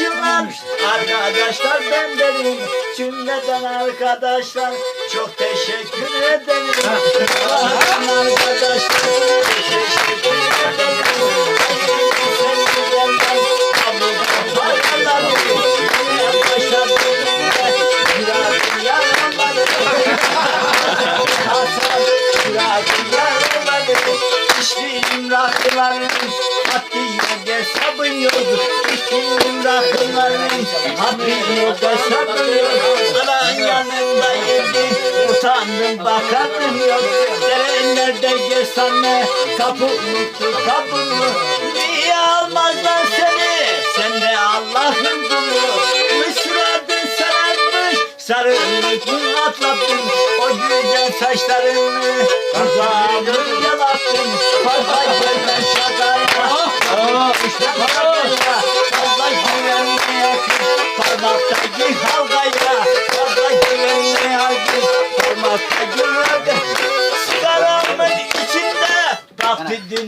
başımdan Arkadaşlar ben derim Cümleden arkadaşlar Çok teşekkür ederim arkadaşlar Teşekkür İçtiğim rakıların Haddiyle hesabın yok İçtiğim rakıların Haddiyle hesabın yok Anan yanında yedi Utandım bakardım yok Derenlerde gezsem ne Kapı kapı Niye almazlar seni Sen de Allah'ın kulu Mısradın sararmış Sarılmışsın atlattın O güzel saçlarını Kazanın yalattın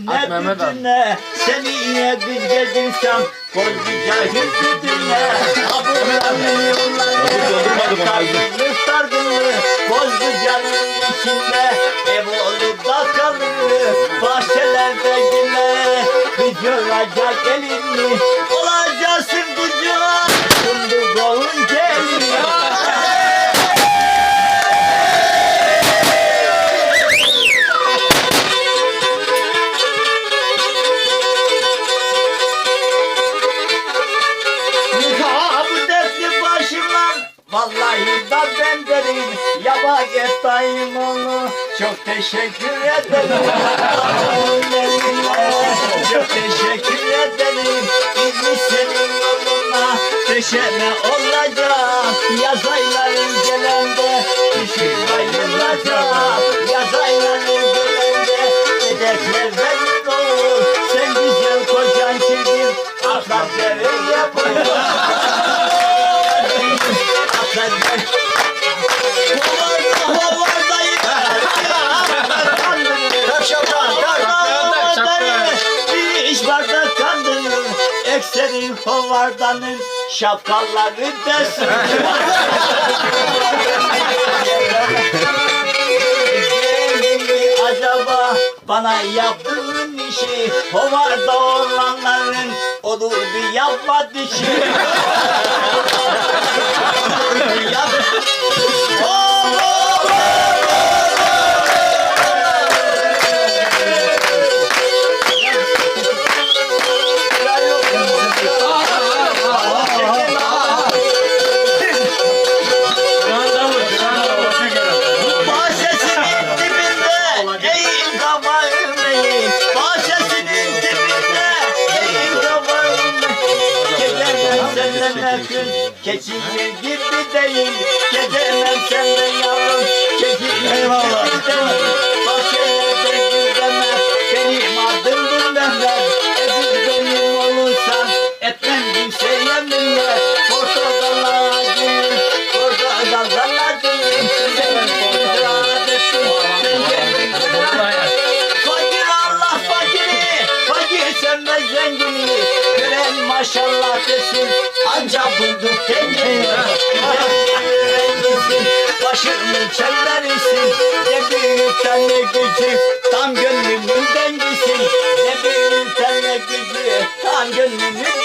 Bir dinle Seni yine bir gezinsem Koyduca hüznü dinle Abularını yollarını Dargınlık dargınlık Bozdu canın içinde Ev olup da kalır Bahçelerde güne Kız yoracak elini Dayım onu. Çok teşekkür ederim. Çok teşekkür ederim. Biz senin yoluna. Peşeme Ekseri hovardanın şapkaları desin. Acaba bana yaptığın işi hovarda olanların olur bir yapma dişi. Yap. Gezemem senden öküz keçi gibi değil Gezemem senden yavrum keçi ne küçük, tam gönlümün dengisin Ne büyükten ne küçük, tam gönlümün